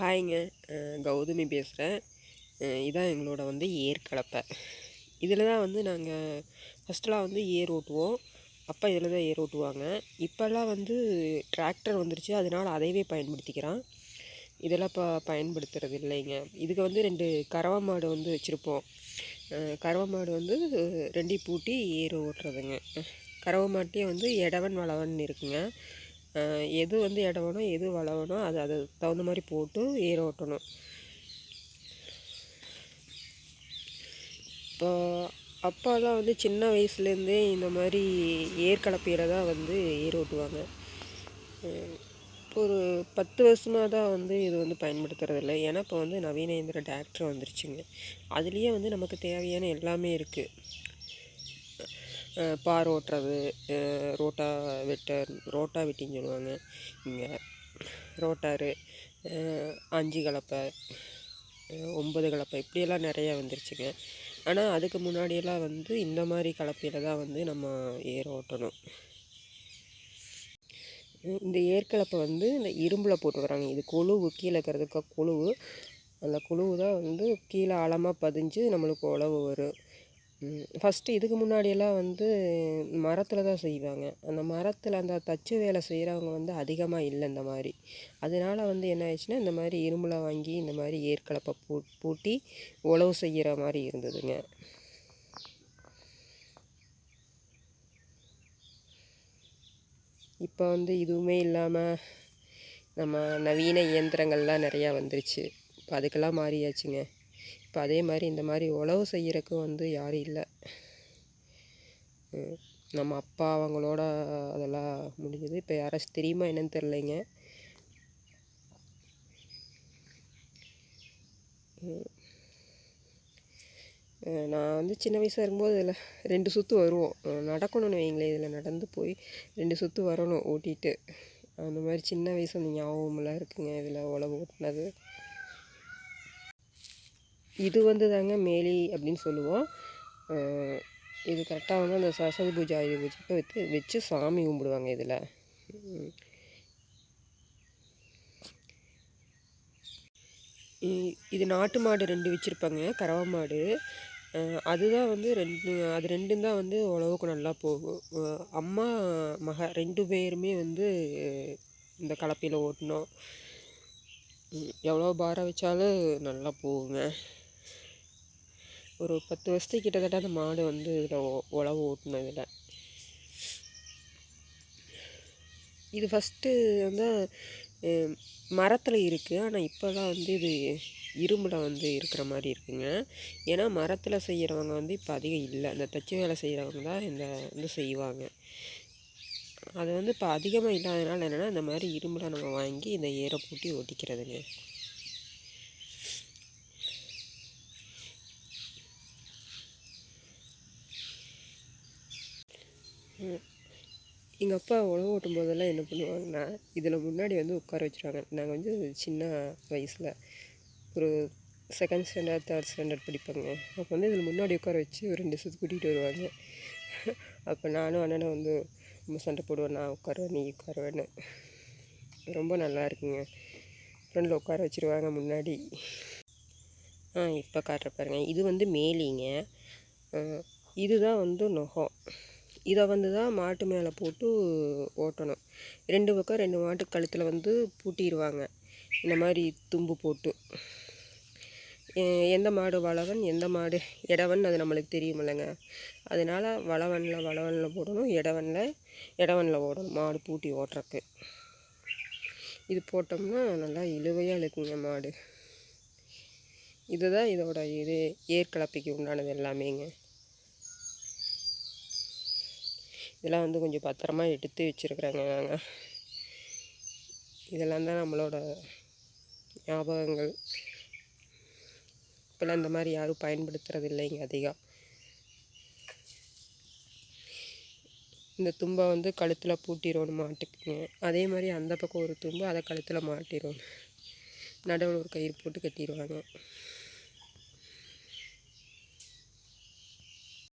ஹாய்ங்க கௌதமி பேசுகிறேன் இதான் எங்களோட வந்து ஏர் கலப்பை இதில் தான் வந்து நாங்கள் ஃபஸ்ட்டெலாம் வந்து ஏர் ஓட்டுவோம். அப்பா இதில் தான் ஏர் ஓட்டுவாங்க. இப்போல்லாம் வந்து டிராக்டர் வந்துருச்சு. அதனால் அதையவே பயன்படுத்திக்கிறான் இதெல்லாம் இப்போ பயன்படுத்துறது இல்லைங்க. இதுக்கு வந்து ரெண்டு கறவை மாடு வந்து வச்சுருப்போம். கறவை மாடு வந்து ரெண்டையும் பூட்டி ஏர் ஓட்டுறதுங்க. கறவை மாட்டிலே வந்து எடவன் வளவன் இருக்குங்க. எது வந்து இடவனோ எது வளவனோ அது அது தகுந்த மாதிரி போட்டு ஏற ஓட்டணும். இப்போ அப்பாலாம் வந்து சின்ன வயசுலேருந்தே இந்த மாதிரி ஏற்கலப்பையில் தான் வந்து ஏர் ஓட்டுவாங்க. இப்போ ஒரு பத்து வருஷமாக தான் வந்து இது வந்து பயன்படுத்துறதில்ல. ஏன்னா இப்போ வந்து நவீன இயந்திர டிராக்டர் வந்துருச்சுங்க. அதுலேயே வந்து நமக்கு தேவையான எல்லாமே இருக்குது பார் ஓட்டுறது ரோட்டா வெட்டர் ரோட்டா வெட்டின்னு சொல்லுவாங்க. இங்கே ரோட்டாரு அஞ்சு கலப்பை ஒம்பது கலப்பை இப்படியெல்லாம் நிறையா வந்துருச்சுங்க. ஆனால் அதுக்கு முன்னாடியெல்லாம் வந்து இந்த மாதிரி கலப்பையில் தான் வந்து நம்ம ஏர் ஓட்டணும். இந்த ஏற்கலப்பை வந்து இந்த இரும்பில் போட்டு வராங்க. இது கொழுவு கீழே இருக்கிறதுக்கு கொழுவு. அந்த கொழுவு தான் வந்து கீழே ஆழமாக பதிஞ்சு நம்மளுக்கு உழவு வரும். ஃபஸ்ட்டு இதுக்கு முன்னாடியெல்லாம் வந்து மரத்தில் தான் செய்வாங்க. அந்த மரத்தில் அந்த தச்சு வேலை செய்கிறவங்க வந்து அதிகமாக இல்லை இந்த மாதிரி. அதனால் வந்து என்ன ஆயிடுச்சுன்னா இந்த மாதிரி இரும்பில் வாங்கி இந்த மாதிரி ஏற்கலப்பை பூ பூட்டி உழவு செய்கிற மாதிரி இருந்ததுங்க. இப்போ வந்து இதுவுமே இல்லாமல் நம்ம நவீன இயந்திரங்கள்லாம் நிறையா வந்துருச்சு. இப்போ அதுக்கெல்லாம் மாறியாச்சுங்க. இப்போ அதே மாதிரி இந்த மாதிரி உழவு செய்கிறக்கு வந்து யாரும் இல்லை. நம்ம அப்பா அவங்களோட அதெல்லாம் முடிஞ்சது. இப்போ யாராச்சும் தெரியுமா என்னன்னு தெரிலைங்க நான் வந்து சின்ன வயசாக இருக்கும்போது இதில் ரெண்டு சுற்று வருவோம். நடக்கணும்னு வைங்களேன். இதில் நடந்து போய் ரெண்டு சுற்று வரணும் ஓட்டிகிட்டு அந்த மாதிரி சின்ன வயசு அந்த ஞாபகமெல்லாம் இருக்குங்க. இதில் உழவு ஓட்டினது. இது வந்து தாங்க மேலி அப்படின்னு சொல்லுவோம். இது கரெக்டாக வந்து அந்த சரஸ்வதி பூஜை ஆயுத பூஜைக்கு வச்சு வச்சு சாமி கும்பிடுவாங்க இதில். இது நாட்டு மாடு ரெண்டு வச்சுருப்பாங்க கறவை மாடு. அதுதான் வந்து ரெண்டு அது ரெண்டும் தான் வந்து உழவுக்கு நல்லா போகும். அம்மா மக ரெண்டு பேருமே வந்து இந்த கலப்பையில் ஓட்டணும். எவ்வளோ பாரம் வச்சாலும் நல்லா போகுங்க. ஒரு பத்து வருஷத்துக்கு கிட்டத்தட்ட அந்த மாடு வந்து இதில் உழவு ஓட்டினதில் இது ஃபஸ்ட்டு வந்து மரத்தில் இருக்குது ஆனால் இப்போ வந்து இது இரும்பில் வந்து இருக்கிற மாதிரி இருக்குங்க. ஏன்னா மரத்தில் செய்கிறவங்க வந்து இப்போ அதிகம் இல்லை. இந்த தச்சு வேலை செய்கிறவங்க தான் இந்த வந்து செய்வாங்க. அது வந்து இப்போ அதிகமாக இல்லாதனால என்னென்னா இந்த மாதிரி இரும்பில் நம்ம வாங்கி இந்த ஏரை பூட்டி ஓட்டிக்கிறதுங்க. எங்கள் அப்பா உழவு ஓட்டும் போதெல்லாம் என்ன பண்ணுவாங்கன்னா இதில் முன்னாடி வந்து உட்கார வச்சுருவாங்க. நாங்கள் வந்து சின்ன வயசில் ஒரு செகண்ட் ஸ்டாண்டர்ட் தேர்ட் ஸ்டாண்டர்ட் படிப்பாங்க. அப்போ வந்து இதில் முன்னாடி உட்கார வச்சு ஒரு ரெண்டு சுற்று கூட்டிகிட்டு வருவாங்க. அப்போ நானும் அண்ணனை வந்து ரொம்ப சண்டை போடுவேன் நான் உட்காருவேன் நீ உட்காருவேன்னு. ரொம்ப நல்லா இருக்குங்க. ஃப்ரெண்டில் உட்கார வச்சுருவாங்க முன்னாடி. ஆ இப்போ காட்டுற பாருங்க. இது வந்து மேலிங்க. இதுதான் வந்து நுகம். இதை வந்து தான் மாட்டு மேலே போட்டு ஓட்டணும். ரெண்டு பக்கம் ரெண்டு மாட்டு கழுத்தில் வந்து பூட்டிடுவாங்க இந்த மாதிரி தும்பு போட்டு. எந்த மாடு வளவன் எந்த மாடு இடவன் அது நம்மளுக்கு தெரியுமில்லைங்க. அதனால் வளவனில் வளவனில் போடணும் இடவனில் இடவனில் ஓடணும் மாடு பூட்டி ஓட்டுறக்கு. இது போட்டோம்னா நல்லா இழுவையாக இருக்குங்க மாடு. இதுதான் இதோட இது ஏற்கலப்பைக்கு உண்டானது எல்லாமேங்க. இதெல்லாம் வந்து கொஞ்சம் பத்திரமா எடுத்து வச்சுருக்குறாங்க நாங்கள் இதெல்லாம் தான் நம்மளோட ஞாபகங்கள். இப்போல்லாம் இந்த மாதிரி யாரும் பயன்படுத்துறது இல்லைங்க அதிகம். இந்த தும்பை வந்து கழுத்தில் பூட்டிடணும் மாட்டுக்குங்க அதே மாதிரி அந்த பக்கம் ஒரு தும்பு அதை கழுத்தில் மாட்டிடும் நடுவில் ஒரு கயிறு போட்டு கட்டிடுவாங்க